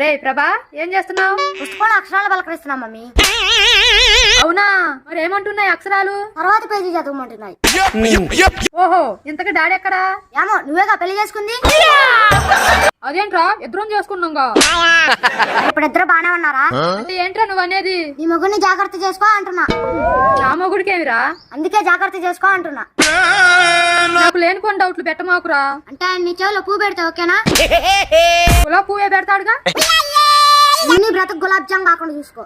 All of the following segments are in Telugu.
రే ప్రభా ఏం చేస్తున్నావు? పుస్తకంలో అక్షరాలు పలకరిస్తున్నా మమ్మీ. అవునా? మరి ఏమంటున్నాయి అక్షరాలు? తర్వాత పేజీ చదవమంటున్నాయి. ఓహో ఇంతకి డాడీ ఎక్కడా? ఏమో నువ్వేగా పెళ్ళి చేసుకుంది? అదేంట్రా ఇద్దరం చేసుకున్నాంగా? ఇప్పుడు ఇద్దరు బానే ఉన్నారా? అంటే ఏంట్రా నువ్వు అనేది? నీ మొగుడిని జాగ్రత్త చేసుకో అంటున్నా. నా మొగుడికేమిరా? అందుకే జాగ్రత్త చేసుకో అంటున్నా. నాకు లేనిపోని డౌట్లు పెట్టమాకురా. అంటే ఆయన నీ చెవిలో పూ పెడితే ఓకేనా? గులాబ్ పువ్వే పెడతాడుగా? నీ బ్రతుకు గులాబ్ జామ్ కాకుండా చూసుకో.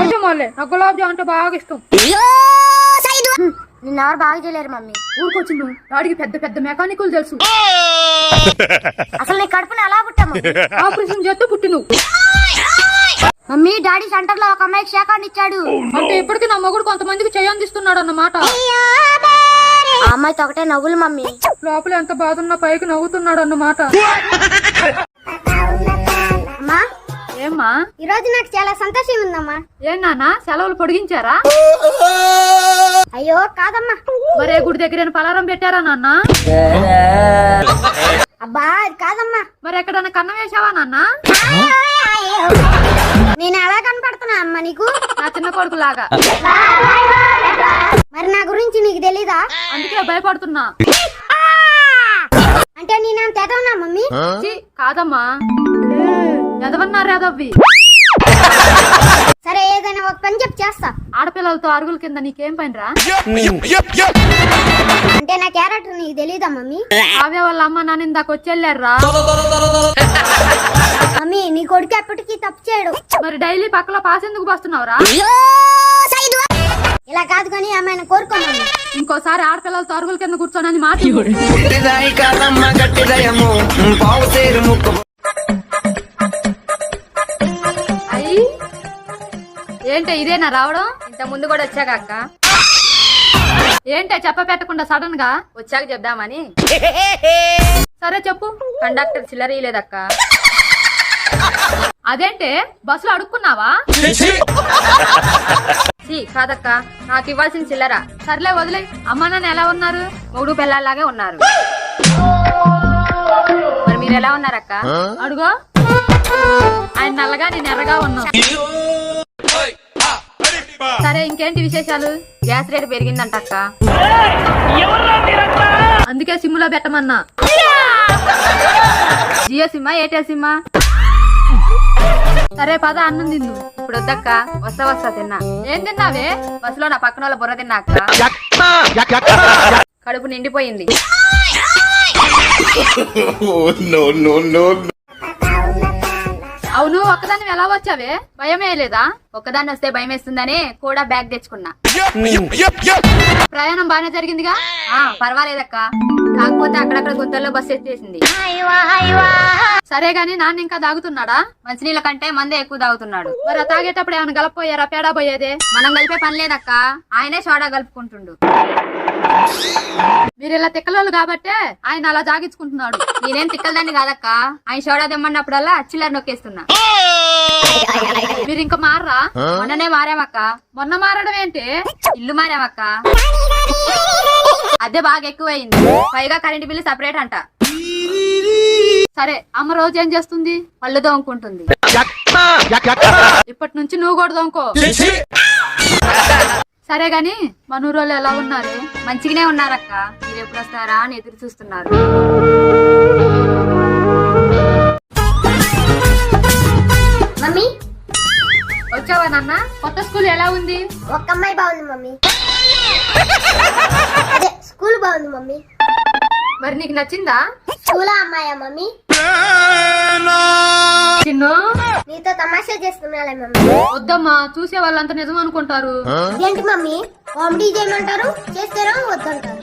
అయితే మళ్ళీ నాకు గులాబ్ జామ్ అంటే బాగా ఇష్టం. నిన్నెవరు బాగా చేయలేరు మమ్మీ. ఊరికొచ్చిండు. డాడీకి పెద్ద పెద్ద మెకానికులు తెలుసు. అసలు నీ కడుపుని ఎలా పుట్టా మమ్మీ? ఆపరేషన్ చేస్తే పుట్టి నువ్వు మమ్మీ డాడీ సెంటర్లో ఒక అమ్మాయికి షేకాన్ని ఇచ్చాడు. అంటే ఇప్పటికీ నా మొగుడు కొంతమందికి చేయందిస్తున్నాడు అన్నమాట ఆ అమ్మాయితో ఒకటే నవ్వులు మమ్మీ. లోపల ఎంత బాధ ఉన్నా పైకి నవ్వుతున్నాడు అన్నమాట. అమ్మా ఏమ్మా? ఈ రోజు నాకు చాలా సంతోషంగా ఉందమ్మా. ఏం నాన్న సెలవులు పొడిగించారా? అయ్యో కాదమ్మా. మరే గుడి దగ్గర పలారం పెట్టారా నాన్న? అబ్బా అది కాదమ్మా. మరి ఎక్కడన్నా కన్నం వేసావా నాన్న? నేను ఎలా కనపడుతున్నా అమ్మా నీకు. నా చిన్న కొడుకు లాగా తెలీదా? అందుకే భయపడుతున్నా. అంటే నేనేం తెదవనా మమ్మీ? ఛీ, కాదమ్మా. ఎదవన్నారు ఎదవ్వి సరే ఏదైనా ఒక పని చెప్పి చేస్తా. ఆడపిల్లలతో అరుగుల కింద నీకేం పనిరా అంటే నా క్యారెక్టర్ నీకు తెలీదా మమ్మీ? కావ్య వాళ్ళ అమ్మ నాన్న ఇందాక వచ్చెళ్ళారా మమ్మీ నీ కొడుకు ఎప్పటికీ తప్పు చేయడు. మరి డైలీ పక్కలో పాస్ ఎందుకు బస్తున్నావురా ఇలా కాదు కానీ ఆమెను కోరుకో మమ్మీ ఇంకోసారి ఆడపిల్లలతో అరుగుల కింద కూర్చోనని మాట ఏంటే ఇదేనా రావడం? ఇంత ముందు కూడా వచ్చాక అక్క. ఏంటే చెప్ప పెట్టకుండా సడన్గా? వచ్చాక చెప్దామని. సరే చెప్పు. కండక్టర్ చిల్లర లేదక్క అదేంటే బస్సులో అడుక్కున్నావా? ఛీ, కాదక్క. నాకు ఇవ్వాల్సిన చిల్లర. సర్లే వదిలే. అమ్మా నాన్న ఎలా ఉన్నారు? మొగుడు పిల్లల్లాగే ఉన్నారు. మరి మీరు ఎలా ఉన్నారక్క? అడుగో. ఆయన నల్లగా నేను ఎర్రగా ఉన్నా. సరే ఇంకేంటి విశేషాలు? గ్యాస్ రేటు పెరిగిందంట అక్క అందుకే సిమ్లో పెట్టమన్నా. జియో సిమ్మా ఎయిర్టెల్ సిమ్మా? సరే పద అన్నం తిందు. ఇప్పుడు వద్దక్క వస్తా వస్తా తిన్నా. ఏం తిన్నావే? బస్సులో నా పక్కన వాళ్ళ బుర్ర తిన్నా అక్క కడుపు నిండిపోయింది. అవును ఒక్కదాన్ని ఎలా వచ్చావే? భయమే లేదా? ఒక్కదాన్ని వస్తే భయం వేస్తుందని కూడా బ్యాగ్ తెచ్చుకున్నా. ప్రయాణం బాగానే జరిగిందిగా? ఆ పర్వాలేదక్క. కాకపోతే అక్కడక్కడ గుంతల్లో బస్సు ఎత్తేసింది. సరే గాని నాన్న ఇంకా దాగుతున్నాడా మంచినీళ్ళ కంటే మందే ఎక్కువ తాగుతున్నాడు. మరి ఆ తాగేటప్పుడు ఏమైనా గలపోయారా? పేడా పోయేదే? మనం కలిపే పని లేదక్క. ఆయనే సోడా కలుపుకుంటుండు మీరు ఇలా తిక్కలోళ్ళు కాబట్టే ఆయన అలా జాగించుకుంటున్నాడు. నేనేం తిక్కలదాన్ని కాదక్క. ఆయన సోడా తెమ్మన్నప్పుడల్లా చిల్లర నొక్కేస్తున్నా. మీరు ఇంకా మారరా? మొన్ననే మారామక్క. మొన్న మారడం ఏంటి? ఇల్లు మారామక్క. అదే బాగా ఎక్కువైంది. పైగా కరెంట్ బిల్లు సపరేట్ అంట. సరే అమ్మ రోజు ఏం చేస్తుంది? పళ్ళు దోముకుంటుంది ఇప్పటి నుంచి నువ్వు కూడా దోముకో సరే గాని మన ఊరోళ్ళు ఎలా ఉన్నారు? మంచిగానే ఉన్నారక్క. మీరు ఎప్పుడు వస్తారా అని ఎదురు చూస్తున్నారు. మమ్మీ? వచ్చావా నాన్న? కొత్త స్కూల్ ఎలా ఉంది? ఒక్క అమ్మాయి బాగుంది మమ్మీ. అదే స్కూల్ బాగుంది మమ్మీ. మరి నీకు నచ్చిందా? స్కూల్ అమ్మాయా మమ్మీ. చిన్ను? నీతో తమాషా చేస్తున్నాలే మమ్మీ. వద్దమ్మా చూసే వాళ్ళంతా నిజం అనుకుంటారు. ఏంటి మమ్మీ? కామెడీ చేయమంటారు? చేస్తారో? వద్దంటారు?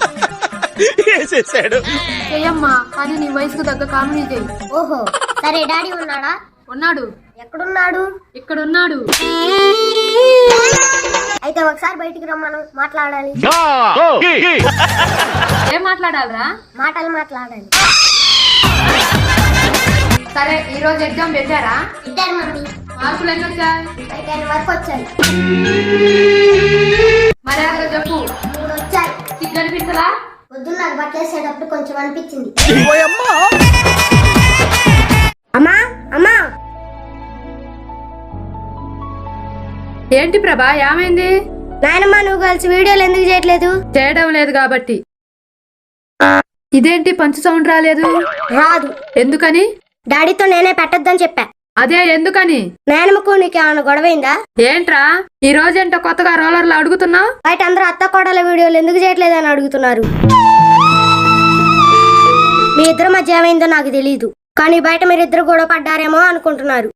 చెయ్యమ్మా కానీ నీ వయసుకు తగ్గ కామెడీ చేయి ఓహో సరే డాడీ ఉన్నాడా? ఉన్నాడు. ఎక్కడున్నాడు? ఇక్కడ ఉన్నాడు అయితే ఒకసారి బయటికి రమ్మను మాట్లాడాలి. ఏం మాట్లాడాలరా? మాటలు మాట్లాడాలి సరే ఈ రోజు ఎగ్జామ్ పెట్టారా? ఇద్దరు మమ్మీ. మార్కులు ఎంత వచ్చాయి? పదిహేను వరకు వచ్చాయి. మరి అక్కడ చెప్పు. మూడు వచ్చాయి. నీకు కనిపించలా? వద్దు నాకు బట్టేసేటప్పుడు కొంచెం అనిపించింది. అమ్మా అమ్మా. ఏంటి ప్రభా ఏమైంది? నాయనమ్మ నువ్వు కలిసి వీడియోలు ఎందుకు చేయట్లేదు? చేయడం లేదు కాబట్టి. ఇదేంటి పంచు సౌండ్ రాలేదు? రాదు. ఎందుకని? డాడీతో నేనే పెట్టొద్దని చెప్పా. అదే ఎందుకని? నాయనమ్మకు నీకు ఏమైనా గొడవైందా? ఏంట్రా? ఈ రోజేంటో కొత్తగా రోలర్లు అడుగుతున్నావు? బయట అందరూ అత్త కోడల వీడియోలు ఎందుకు చేయట్లేదు అని అడుగుతున్నారు. మీ ఇద్దరి మధ్య ఏమైందో నాకు తెలియదు కానీ బయట మీరిద్దరు గొడవ పడ్డారేమో అనుకుంటున్నారు.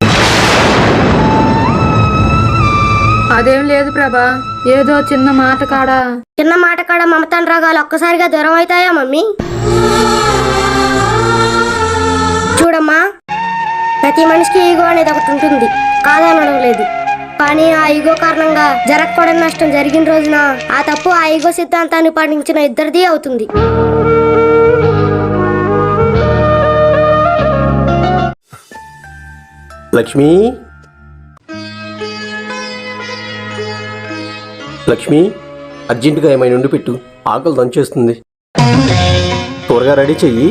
అదేం లేదు ప్రభా. ఏదో చిన్న మాట కాడా? చిన్న మాట కాడ మమతాన్ రాగాలు ఒక్కసారిగా దూరం అవుతాయా మమ్మీ? చూడమ్మా ప్రతి మనిషికి ఈగో అనేది ఒకటి ఉంటుంది. కాదనడం లేదు కానీ ఆ ఈగో కారణంగా జరగకూడని నష్టం జరిగిన రోజున ఆ తప్పు ఆ ఈగో సిద్ధాంతాన్ని పాటించిన ఇద్దరిది అవుతుంది. లక్ష్మి? లక్ష్మి అర్జెంటుగా ఏమైనా ఉండి పెట్టు. ఆకలి దంచేస్తుంది. త్వరగా రెడీ చెయ్యి.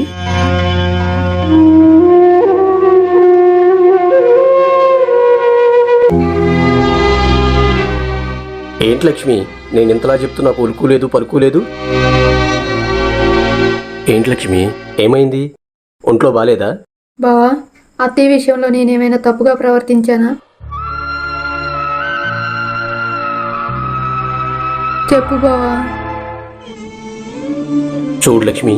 ఏంటి లక్ష్మి? నేను ఇంతలా చెప్తున్నా పలుకు లేదు పలుకు లేదు. ఏంటి లక్ష్మి? ఏమైంది? ఒంట్లో బాలేదా? బావా అత్తయ్య విషయంలో నేనేమైనా తప్పుగా ప్రవర్తించానా? చెప్పు బావా. చూడు లక్ష్మి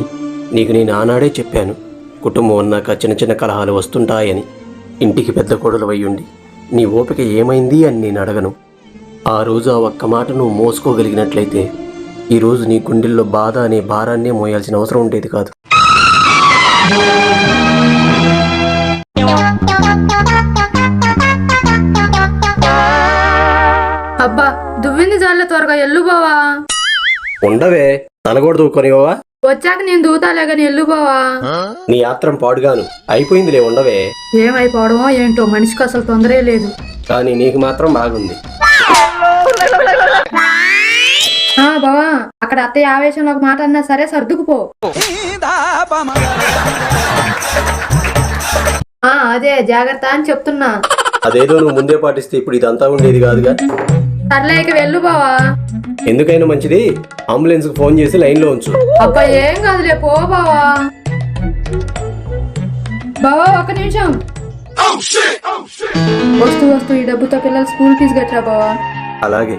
నీకు నేను ఆనాడే చెప్పాను కుటుంబం అన్నాక చిన్న చిన్న కలహాలు వస్తుంటాయని. ఇంటికి పెద్ద కొడలు ఉండి నీ ఓపిక ఏమైంది అని నేను అడగను. ఆ రోజు ఆ ఒక్క మాట నువ్వు మోసుకోగలిగినట్లయితే ఈరోజు నీ గుండెల్లో బాధ అనే భారాన్నే మోయాల్సిన అవసరం ఉండేది కాదు. అబ్బా దువ్వింది జాల త్వరగా ఎల్లు బావా. ఉండవే తలగొడ దూకొనివా వచ్చాక నేను దూతాలే గాని ఎల్లు బావా నీ ఆత్రం పాడుగాను. అయిపోయిందిలే ఉండవే. ఏమైపోవడమో ఏంటో మనిషికి అసలు తొందరే లేదు. కానీ నీకు మాత్రం బాగుంది. ఆ బావా అక్కడ అత్తయ్య ఆవేశంలో ఒక మాట అన్నా సరే సర్దుకుపో. ఆ అదే జాగ్రత్త అని చెప్తున్నా. అదేదో నువ్వు ముందే పాటిస్తే ఇప్పుడు ఇదంతా ఉండేది కాదుగా? సర్లే ఇక వెళ్ళు బావా. ఎందుకైనా మంచిది? అంబులెన్స్కి ఫోన్ చేసి లైన్లో ఉంచు. అబ్బా ఏం కాదులే పో బావా. బావా ఒక్క నిమిషం. వస్తూ వస్తూ ఈ డబ్బుతో పిల్లలు స్కూల్ ఫీజు కట్టరా బావా? అలాగే.